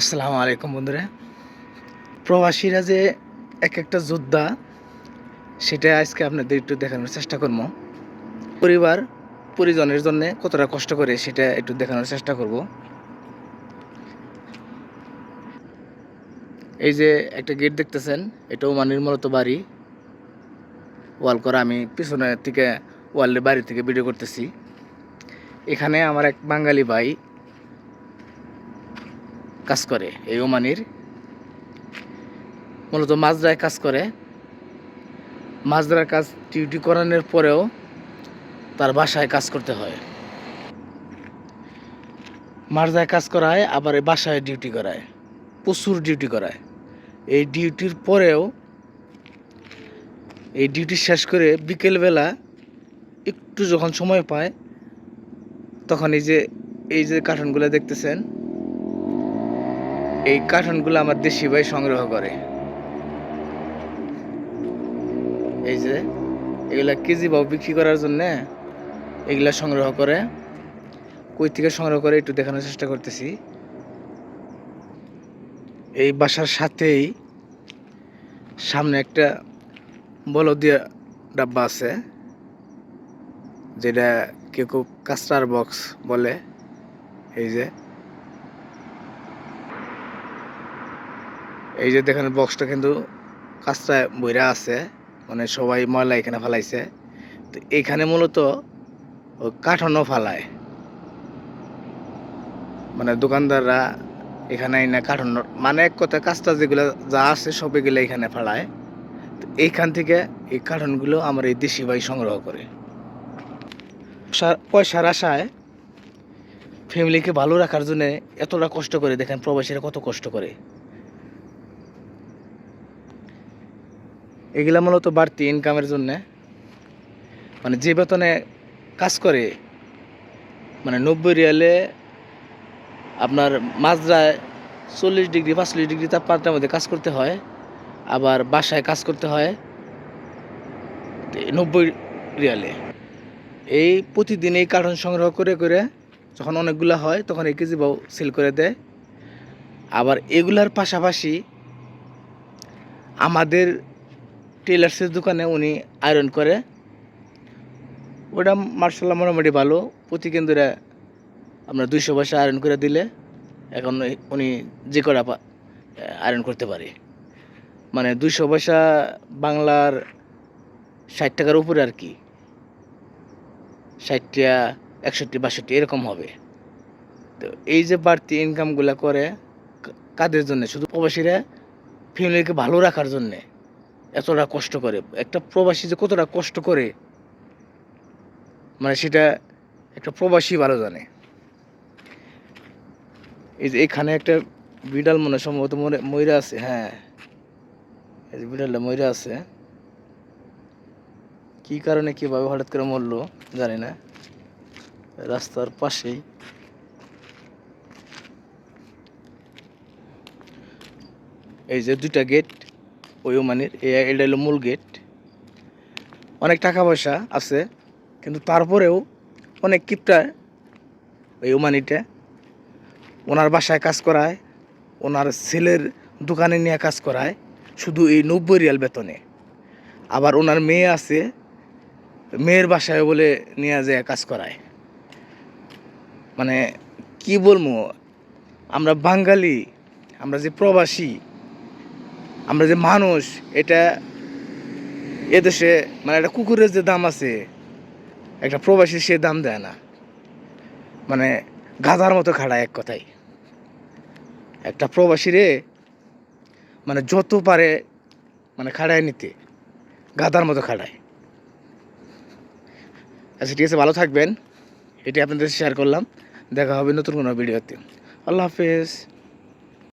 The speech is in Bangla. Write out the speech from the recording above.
আসসালামু আলাইকুম বন্ধুরা। প্রবাসীরা যে এক একটা যোদ্ধা, সেটা আজকে আপনাদের একটু দেখানোর চেষ্টা করব। পরিবার, পরিজনের জন্য কতটা কষ্ট করে সেটা একটু দেখানোর চেষ্টা করব। এই যে একটা গেট দেখতেছেন এটাও মানির মূলত বাড়ি। ওয়াল করা আমি পিছনের থেকে, ওয়ালের বাড়ি থেকে ভিডিও করতেছি। এখানে আমার এক বাঙালি ভাই কাজ করে এই ওমানির। মূলত মাজরায় কাজ করে। মাজরার কাজ ডিউটি করানোর পরেও তার বাসায় কাজ করতে হয়। মারজায় কাজ করায়, আবার বাসায় ডিউটি করায়। প্রচুর ডিউটি করায়। এই ডিউটির পরেও এই ডিউটি শেষ করে বিকেলবেলা একটু যখন সময় পায়, তখন এই যে এই যে কার্টুনগুলো দেখতেছেন এই কার্টুনগুলো আমার দেশি ভাই সংগ্রহ করে। এই যে, এগুলা কেজি ভাব বিক্রি করার জন্য এগুলা সংগ্রহ করে। কই থেকে সংগ্রহ করে একটু দেখানোর চেষ্টা করতেছি। এই বাসার সাথেই সামনে একটা বলদিয়া ডাব্বা আছে, যেটা কেউ কেউ কাস্টার বক্স বলে। এই যে এই যে দেখেন বক্সটা কিন্তু কাঁচটা বইরা আছে মানে সবাই ময়লা এখানে ফেলাইছে। তো এইখানে মূলত কাঠনও ফালায়। মানে দোকানদাররা এখানে না কাঠন মানে এক কথা কাজটা যেগুলো যা আছে সব এখানে ফেলায়। তো এইখান থেকে এই কাঠনগুলো আমার এই দেশি ভাই সংগ্রহ করে। পয়সার আশায় ফ্যামিলিকে ভালো রাখার জন্য এতটা কষ্ট করে দেখেন প্রবাসীরা কত কষ্ট করে। এগুলা মূলত বাড়তি ইনকামের জন্যে। মানে যে বেতনে কাজ করে মানে নব্বই রিয়ালে আপনার মাজরায় চল্লিশ ডিগ্রি, পাঁচচল্লিশ ডিগ্রি তাপমাত্রার মধ্যে কাজ করতে হয়, আবার বাসায় কাজ করতে হয় নব্বই রিয়ালে। এই প্রতিদিন এই কার্টন সংগ্রহ করে করে যখন অনেকগুলা হয়, তখন এই কেজি বাউ সেল করে দেয়। আবার এগুলার পাশাপাশি আমাদের টেলার্সের দোকানে উনি আয়রন করে। ওটা মার্শাল্লাহ মোটামুটি ভালো। প্রতি কেন্দ্রে আপনার দুইশো পয়সা আয়রন করে দিলে এখন উনি যে কটা আয়রন করতে পারে। মানে দুইশো পয়সা বাংলার ষাট টাকার উপরে আর কি। ষাটটা একষট্টি, বাষট্টি, এরকম হবে। তো এই যে বাড়তি ইনকামগুলো করে কাদের জন্য? শুধু প্রবাসীরা ফ্যামিলিকে ভালো রাখার জন্যে। এতটা কষ্ট করে। একটা প্রবাসী যে কতটা কষ্ট করে মানে সেটা একটা প্রবাসী ভালো জানে। এই যে এখানে একটা বিড়াল মনে সম্ভবত মরে ময়রা আছে হ্যাঁ। এই যে বিড়ালটা ময়রা আছে। কি কারণে, কীভাবে হঠাৎ করে মরলো, জানি না। রাস্তার পাশেই। এই যে দুইটা গেট ওই ওমানির এটা হলো মূল গেট। অনেক টাকা পয়সা আছে, কিন্তু তারপরেও অনেক কিপটা ওই ওমানিটা ওনার বাসায় কাজ করায়, ওনার ছেলের দোকানে নিয়ে কাজ করায়, শুধু এই নব্বই রিয়াল বেতনে। আবার ওনার মেয়ে আছে, মেয়ের বাসায় বলে নিয়ে যায় কাজ করায়। মানে কি বলব, আমরা বাঙালি, আমরা যে প্রবাসী আমরা যে মানুষ, এটা এদেশে মানে একটা কুকুরের যে দাম আছে, একটা প্রবাসী সে দাম দেয় না। মানে গাধার মতো খাড়ায় এক কথাই একটা প্রবাসী রে মানে যত পারে মানে খাড়ায় নিতে, গাধার মতো খাড়ায়। আচ্ছা ঠিক আছে, ভালো থাকবেন। এটি আপনাদের শেয়ার করলাম। দেখা হবে নতুন কোনো ভিডিওতে। আল্লাহ হাফেজ।